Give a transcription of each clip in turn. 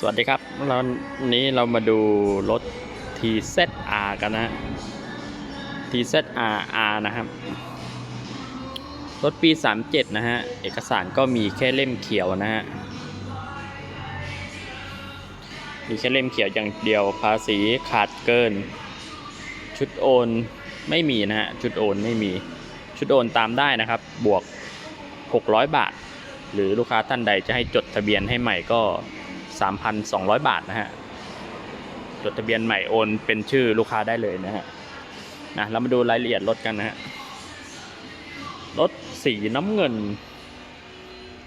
สวัสดีครับวันนี้เรามาดูรถ TZR กันนะฮะ TZR R นะครับ รถปี 37 นะฮะ เอกสารก็มีแค่เล่มเขียวนะฮะ มีแค่เล่มเขียวอย่างเดียว ภาษีขาดเกิน ชุดโอนไม่มีนะฮะ ชุดโอนไม่มี ชุดโอนตามได้นะครับ บวก 600 บาท หรือลูกค้าท่านใดจะให้จดทะเบียนให้ใหม่ก็ 3,200 บาทนะฮะจดทะเบียนใหม่โอนเป็นชื่อลูกค้าได้เลยนะฮะนะเรามาดูรายละเอียดรถกันนะฮะรถสีน้ำเงิน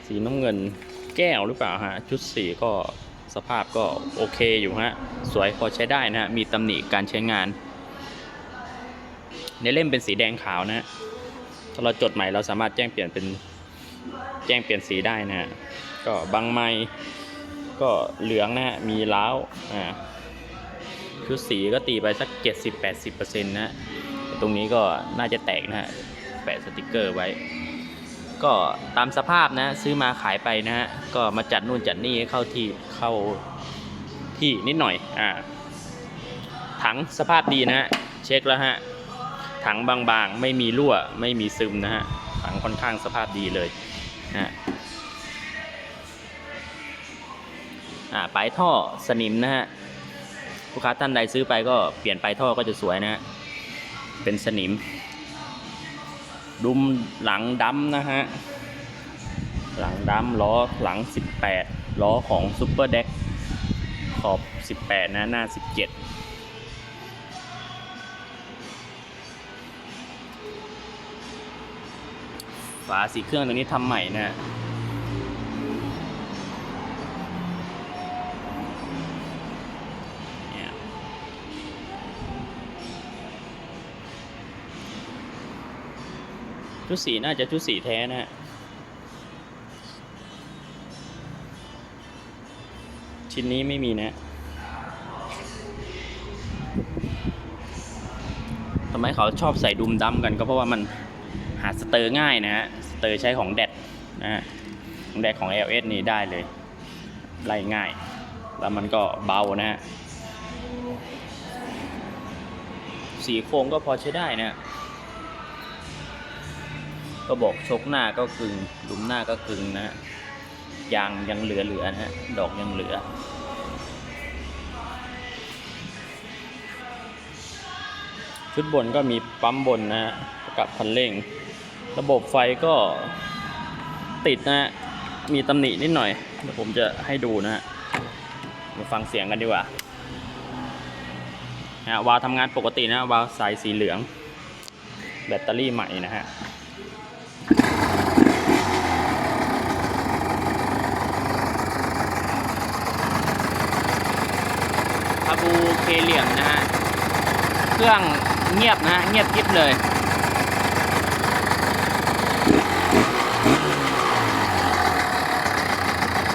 สีน้ำเงินแก้วหรือเปล่าฮะชุดสีก็สภาพก็โอเคอยู่ฮะสวยพอใช้ได้นะฮะมีตำหนิการใช้งาน ในเล่มเป็นสีแดงขาวนะฮะถ้าเราจดใหม่เราสามารถแจ้งเปลี่ยนเป็นแจ้งเปลี่ยนสีได้นะฮะก็บางไม้ ก็เหลืองนะฮะ มีล้าวอ่าชุดสีก็ตีไปสัก 70-80%นะฮะแต่ตรงนี้ก็น่าจะแตกนะฮะ แปะสติกเกอร์ไว้ ก็ตามสภาพนะ ซื้อมาขายไปนะฮะ ก็มาจัดนู่นจัดนี่ให้เข้าที่เข้าที่นิดหน่อย อ่า ถังสภาพดีนะฮะ เช็คแล้วฮะ ถังบางๆ ไม่มีรั่ว ไม่มีซึมนะฮะ ถังค่อนข้างสภาพดีเลยนะ อ่าปลายท่อสนิมนะฮะลูกค้าท่านใดซื้อไปก็เปลี่ยนปลายท่อก็จะสวยนะฮะเป็นสนิม ดุมหลังดำนะฮะหลังดำล้อหลัง 18 ล้อของซูเปอร์เด็กขอบ 18 นะหน้า 17ฝาสีเครื่องตรงนี้ทำใหม่นะ ชุดสีน่าจะชุดสีแท้นะฮะชิ้นนี้ไม่มีนะทำไมเขาชอบใส่ดุมดำกันก็เพราะว่ามันหาสเตอร์ง่ายนะฮะ สเตอร์ใช้ของแดดนะฮะ ของแดดของ LS นี่ได้เลย ไล่ง่าย แล้วมันก็เบานะฮะ สีโครงก็พอใช้ได้นะ ก็บอกชกหน้าก็กึงดุมหน้าก็กึงนะฮะยางยังเหลือๆนะฮะดอกยังเหลือ ชุดบนก็มีปั๊มบนนะฮะกับคันเร่ง ระบบไฟก็ติดนะฮะมีตำหนินิดหน่อยเดี๋ยวผมจะให้ดูนะฮะมาฟังเสียงกันดีกว่านะวาล์วทำงานปกตินะวาล์วสายสีเหลือง แบตเตอรี่ใหม่นะฮะ คาบูเคเหลี่ยมนะฮะ เครื่องเงียบนะฮะ เงียบกริบเลย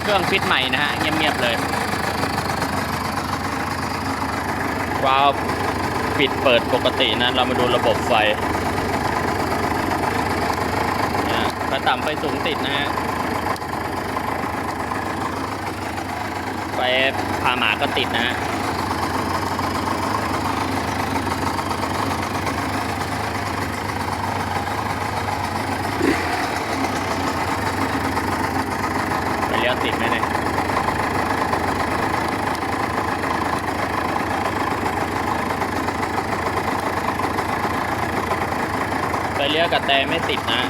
เครื่องฟิตใหม่นะฮะ เงียบๆเลยวาล์วปิดเปิดปกตินะ เรามาดูระบบไฟนะไฟ ต่ำไฟสูงติดนะฮะไฟพาหมาก็ติดนะฮะไปเลี้ยวติดไหมเนี่ยไปเลี้ยวกับแต่ไม่ติดนะ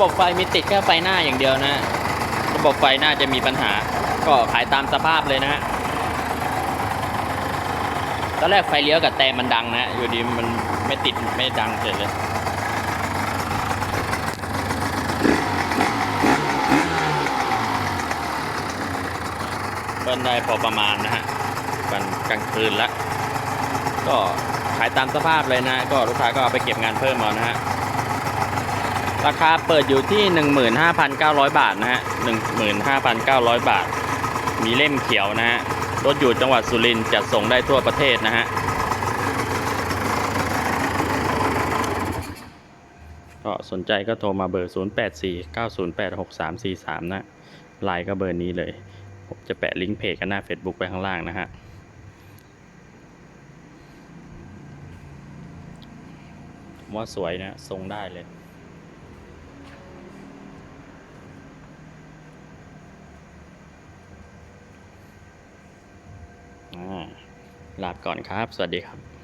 ระบบไฟมีติดแค่ไฟหน้าอย่างเดียวนะระบบไฟหน้าจะมีปัญหา ก็ขายตามสภาพเลยนะฮะตอนแรกไฟเลี้ยวกับแต่มันดังนะ อยู่ดีมันไม่ติดไม่ดังเฉยเลยเบิ้ลได้พอประมาณนะฮะวันกลางคืนแล้วก็ขายตามสภาพเลยนะ ก็ลูกค้าก็เอาไปเก็บงานเพิ่มเอานะฮะ ราคาเปิดอยู่ที่ 15,900 บาทนะฮะ 15,900 บาท มีเล่มเขียวนะฮะ รถอยู่จังหวัดสุรินทร์จัดส่งได้ทั่วประเทศนะฮะ ก็สนใจก็โทรมาเบอร์ 0849086343 นะไลน์ก็เบอร์นี้เลย ผมจะแปะลิงก์เพจกันหน้า Facebook ไปข้างล่างนะฮะว่าสวยนะทรงได้เลย อ่า ลาก่อนครับ สวัสดีครับ